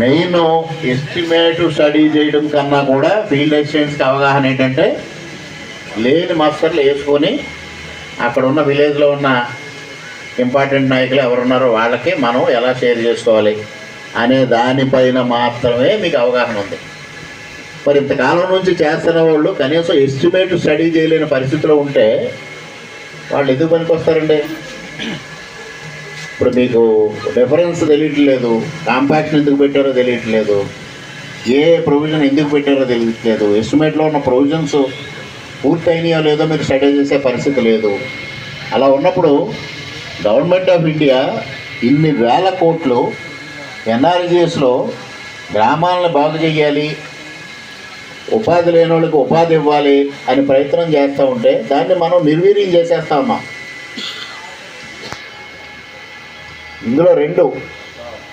Main estimate study చేయడం కన్నా కూడా ఫీల్డ్ ఎక్స్చేంజ్కి అవగాహన ఏంటంటే లేని మాస్టర్లు వేసుకొని అక్కడ ఉన్న విలేజ్లో ఉన్న ఇంపార్టెంట్ నాయకులు ఎవరున్నారో వాళ్ళకి మనం ఎలా షేర్ చేసుకోవాలి అనే దానిపైన మాత్రమే మీకు అవగాహన ఉంది. మరి ఇంతకాలం నుంచి చేస్తున్న వాళ్ళు కనీసం ఎస్టిమేట్ స్టడీ చేయలేని పరిస్థితిలో ఉంటే వాళ్ళు ఎందుకు పనికి వస్తారండి? ఇప్పుడు మీకు రెఫరెన్స్ తెలియట్లేదు కాంపాక్షన్ ఎందుకు పెట్టారో తెలియట్లేదు ఏ ప్రొవిజన్ ఎందుకు పెట్టారో తెలియట్లేదు. ఎస్టిమేట్లో ఉన్న ప్రొవిజన్స్ పూర్తయినాయో లేదో మీరు స్టడీ చేసే పరిస్థితి లేదు. అలా ఉన్నప్పుడు గవర్నమెంట్ ఆఫ్ ఇండియా ఇన్ని వేల కోట్లు ఎన్ఆర్జీఎస్లో గ్రామాలను బాగు చేయాలి ఉపాధి లేని వాళ్ళకి ఉపాధి ఇవ్వాలి అని ప్రయత్నం చేస్తూ ఉంటే దాన్ని మనం నిర్వీర్యం చేసేస్తామా? ఇందులో రెండు.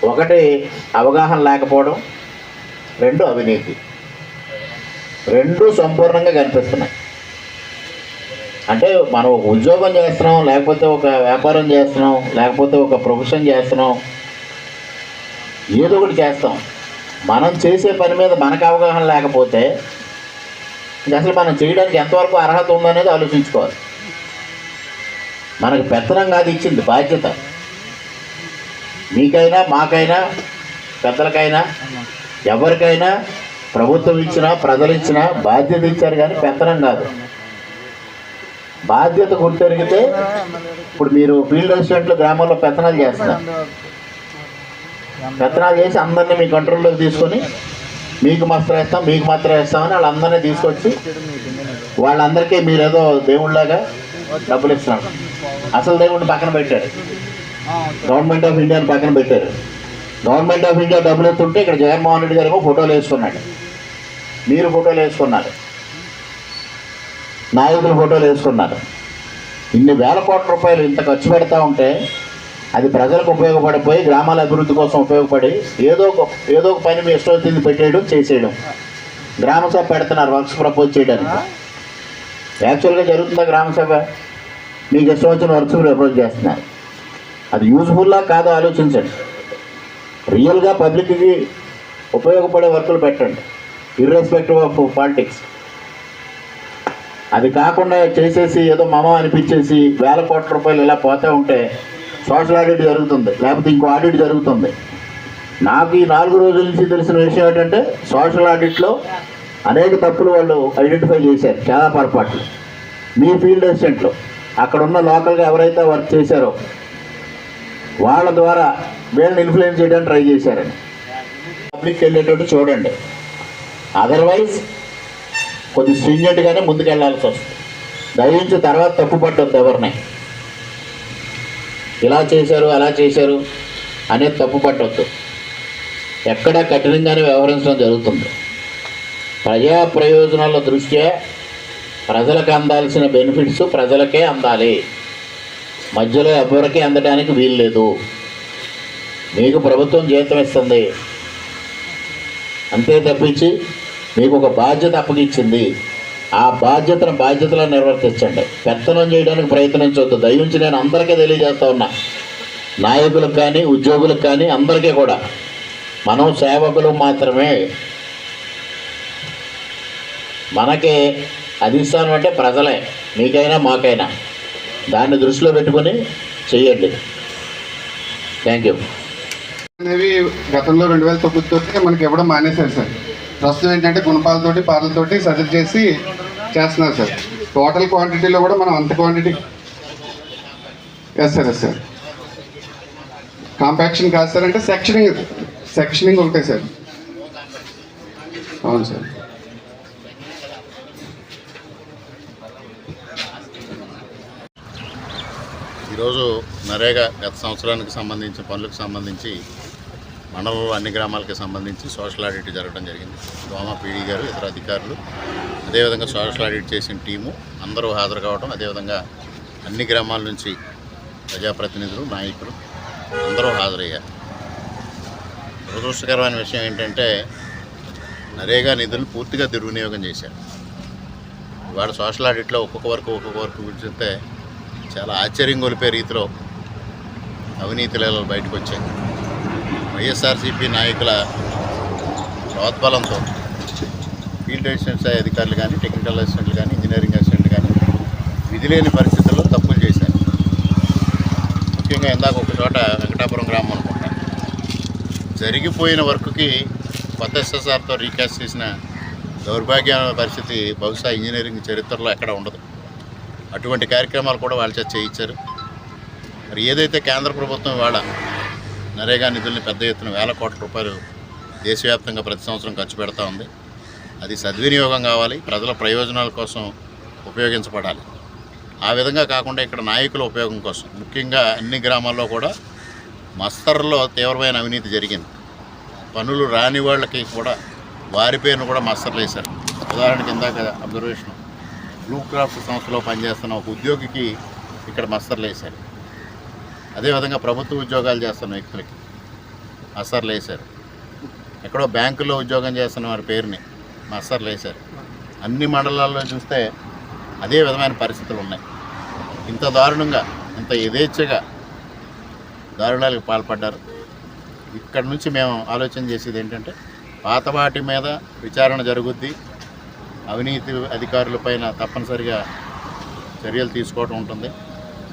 ఒకటి అవగాహన లేకపోవడం రెండు అవినీతి. రెండు సంపూర్ణంగా కనిపిస్తున్నాయి. అంటే మనం ఒక ఉద్యోగం చేస్తున్నాం లేకపోతే ఒక వ్యాపారం చేస్తున్నాం లేకపోతే ఒక ప్రొఫెషన్ చేస్తున్నాం ఏదో ఒకటి చేస్తాం. మనం చేసే పని మీద మనకు అవగాహన లేకపోతే ఇది అసలు మనం చేయడానికి ఎంతవరకు అర్హత ఉందనేది ఆలోచించుకోవాలి. మనకు పెత్తనం కాదు ఇచ్చింది బాధ్యత. మీకైనా మాకైనా పెద్దలకైనా ఎవరికైనా ప్రభుత్వం ఇచ్చినా ప్రజలు ఇచ్చినా బాధ్యత ఇచ్చారు కానీ పెత్తనం కాదు. బాధ్యత గుర్తెరిగితే ఇప్పుడు మీరు ఫీల్డ్ అసిస్టెంట్లు గ్రామాల్లో పెత్తనాలు చేస్తున్నారు. పెత్తనాలు చేసి అందరినీ మీ కంట్రోల్లోకి తీసుకొని మీకు మాత్రం వేస్తాం మీకు మాత్రం వేస్తామని వాళ్ళందరినీ తీసుకొచ్చి వాళ్ళందరికీ మీరేదో దేవుళ్ళలాగా డబ్బులు ఇస్తున్నారు. అసలు దేవుడిని పక్కన పెట్టారు. గవర్నమెంట్ ఆఫ్ ఇండియాని పక్కన పెట్టారు. గవర్నమెంట్ ఆఫ్ ఇండియా డబ్బులు ఎత్తుంటే ఇక్కడ జగన్మోహన్ రెడ్డి గారు ఏమో ఫోటోలు వేసుకున్నాడు. మీరు ఫోటోలు వేసుకున్నారు. నాయకులు ఫోటోలు వేసుకున్నారు. ఇన్ని వేల కోట్ల రూపాయలు ఇంత ఖర్చు పెడతా ఉంటే అది ప్రజలకు ఉపయోగపడిపోయి గ్రామాల అభివృద్ధి కోసం ఉపయోగపడి ఏదో ఒక ఏదో ఒక పని మీ ఇష్టం వచ్చింది పెట్టేయడం చేసేయడం. గ్రామ సభ పెడుతున్నారు వర్క్స్ ప్రపోజ్ చేయడానికి. యాక్చువల్గా జరుగుతుందా గ్రామ సభ? మీకు ఇష్టం వచ్చిన వర్క్స్ ప్రపోజ్ చేస్తున్నారు. అది యూజ్ఫుల్లా కాదో ఆలోచించండి. రియల్గా పబ్లిక్కి ఉపయోగపడే వర్కులు పెట్టండి. ఇర్రెస్పెక్టివ్ ఆఫ్ పాలిటిక్స్ అది కాకుండా చేసేసి ఏదో మమ అనిపించేసి వేల కోట్ల రూపాయలు ఇలా పోతూ ఉంటే సోషల్ ఆడిట్ జరుగుతుంది. లేకపోతే ఇంకో ఆడిట్ జరుగుతుంది. నాకు ఈ నాలుగు రోజుల నుంచి తెలిసిన విషయం ఏంటంటే సోషల్ ఆడిట్లో అనేక తప్పులు వాళ్ళు ఐడెంటిఫై చేశారు చాలా పొరపాట్లు. మీ ఫీల్డ్ అసిస్టెంట్లు అక్కడ ఉన్న లోకల్గా ఎవరైతే వర్క్ చేశారో వాళ్ళ ద్వారా వీళ్ళని ఇన్ఫ్లుయెన్స్ చేయడానికి ట్రై చేశారని. పబ్లిక్ వెళ్ళేటట్టు చూడండి. అదర్వైజ్ కొద్ది స్ట్రింజెంట్గానే ముందుకెళ్ళాల్సి వస్తుంది. దయించి తర్వాత తప్పు పట్టద్దు ఎవరిని. ఇలా చేశారు అలా చేశారు అనేది తప్పు పట్టొద్దు ఎక్కడ కఠినంగానే వ్యవహరించడం జరుగుతుంది. ప్రజా ప్రయోజనాల దృష్ట్యా ప్రజలకు అందాల్సిన బెనిఫిట్స్ ప్రజలకే అందాలి. మధ్యలో ఎవరికి అందడానికి వీలు లేదు. మీకు ప్రభుత్వం జీతం ఇస్తుంది. అంతే తప్పించి మీకు ఒక బాధ్యత అప్పగించింది. ఆ బాధ్యతను బాధ్యతలో నిర్వర్తించండి. పెత్తనం చేయడానికి ప్రయత్నించవద్దు దయించి నేను అందరికీ తెలియజేస్తా ఉన్నా. నాయకులకు కానీ ఉద్యోగులకు కానీ అందరికీ కూడా. మనం సేవకులు మాత్రమే. మనకి అధిష్టానం అంటే ప్రజలే. మీకైనా మాకైనా. దాన్ని దృష్టిలో పెట్టుకొని చెయ్యండి. థ్యాంక్ యూ అనేవి గతంలో రెండు వేల తొమ్మిదితో మనకి ఇవ్వడం మానేశారు సార్. ప్రస్తుతం ఏంటంటే గుణపాలతోటి పాలతోటి సజెస్ట్ చేసి చేస్తున్నారు సార్. టోటల్ క్వాంటిటీలో కూడా మనం అంత quantity yes sir yes sir compaction కాదు సార్ అంటే సెక్షనింగ్ సెక్షనింగ్ ఉంటాయి సార్. అవును సార్. ఈరోజు నరేగా గత సంవత్సరానికి సంబంధించిన పనులకు సంబంధించి మండలంలో అన్ని గ్రామాలకి సంబంధించి సోషల్ ఆడిట్ జరగడం జరిగింది. దోమ పీడీ గారు ఇతర అధికారులు అదేవిధంగా సోషల్ ఆడిట్ చేసిన టీము అందరూ హాజరు కావడం అదేవిధంగా అన్ని గ్రామాల నుంచి ప్రజాప్రతినిధులు నాయకులు అందరూ హాజరయ్యారు. దురదృష్టకరమైన విషయం ఏంటంటే నరేగా నిధులు పూర్తిగా దుర్వినియోగం చేశారు. ఇవాళ సోషల్ ఆడిట్లో ఒక్కొక్క వరకు ఒక్కొక్క వరకు విడిచితే చాలా ఆశ్చర్యం కొలిపే రీతిలో అవినీతి లీలలు బయటకు వచ్చాయి. వైఎస్ఆర్సీపీ నాయకుల ప్రోత్బలంతో ఫీల్డ్ అసిస్టెంట్ స్థాయి అధికారులు కానీ టెక్నికల్ అసిస్టెంట్లు కానీ ఇంజనీరింగ్ అసిస్టెంట్లు కానీ విధి లేని పరిస్థితుల్లో తప్పులు చేశారు. ముఖ్యంగా ఇందాక ఒక చోట వెంకటాపురం గ్రామం అనుకుంటా. జరిగిపోయిన వర్క్కి కొత్త ఎస్ఎస్ఆర్తో రీకాస్ట్ చేసిన దౌర్భాగ్య పరిస్థితి బహుశా ఇంజనీరింగ్ చరిత్రలో ఎక్కడ ఉండదు. అటువంటి కార్యక్రమాలు కూడా వాళ్ళ చేత చేయించారు. మరి ఏదైతే కేంద్ర ప్రభుత్వం వాళ్ళ నరేగా నిధుల్ని పెద్ద ఎత్తున వేల కోట్ల రూపాయలు దేశవ్యాప్తంగా ప్రతి సంవత్సరం ఖర్చు పెడతా ఉంది. అది సద్వినియోగం కావాలి ప్రజల ప్రయోజనాల కోసం ఉపయోగించబడాలి. ఆ విధంగా కాకుండా ఇక్కడ నాయకుల ఉపయోగం కోసం ముఖ్యంగా అన్ని గ్రామాల్లో కూడా మస్తర్లో తీవ్రమైన అవినీతి జరిగింది. పనులు రాని వాళ్ళకి కూడా వారి పేరును కూడా మస్తర్లు వేశారు. ఉదాహరణకి ఇందాక అబ్జర్వేషన్ బ్లూ క్రాఫ్ట్ సంస్థలో పనిచేస్తున్న ఒక ఉద్యోగికి ఇక్కడ మస్తర్లు వేశారు. అదేవిధంగా ప్రభుత్వ ఉద్యోగాలు చేస్తున్న వ్యక్తులకి మస్తర్లు వేశారు. ఎక్కడో బ్యాంకులో ఉద్యోగం చేస్తున్న వారి పేరుని మస్తర్లు వేశారు. అన్ని మండలాల్లో చూస్తే అదే విధమైన పరిస్థితులు ఉన్నాయి. ఇంత దారుణంగా ఇంత యథేచ్ఛగా దారుణాలకు పాల్పడ్డారు. ఇక్కడ నుంచి మేము ఆలోచన చేసేది ఏంటంటే పాత వాటి మీద విచారణ జరుగుద్ది. అవినీతి అధికారులపైన తప్పనిసరిగా చర్యలు తీసుకోవటం ఉంటుంది.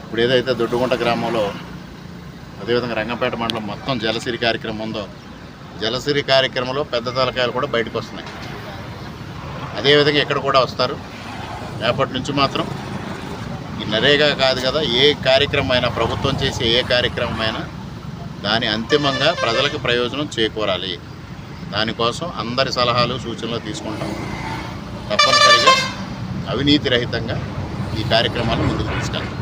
ఇప్పుడు ఏదైతే దొడ్డుగుంట గ్రామంలో అదేవిధంగా రంగంపేట మండలం మొత్తం జలసిరి కార్యక్రమం ఉందో జలసిరి కార్యక్రమంలో పెద్ద తలకాయలు కూడా బయటకు వస్తున్నాయి. అదేవిధంగా ఇక్కడ కూడా వస్తారు. రేపటి నుంచి మాత్రం ఈ నరేగా కాదు కదా ఏ కార్యక్రమం అయినా ప్రభుత్వం చేసే ఏ కార్యక్రమం అయినా దాని అంతిమంగా ప్రజలకు ప్రయోజనం చేకూరాలి. దానికోసం అందరి సలహాలు సూచనలు తీసుకుంటాం. తప్పనిసరిగా అవినీతి రహితంగా ఈ కార్యక్రమాలను ముందుకు తీసుకెళ్తాం.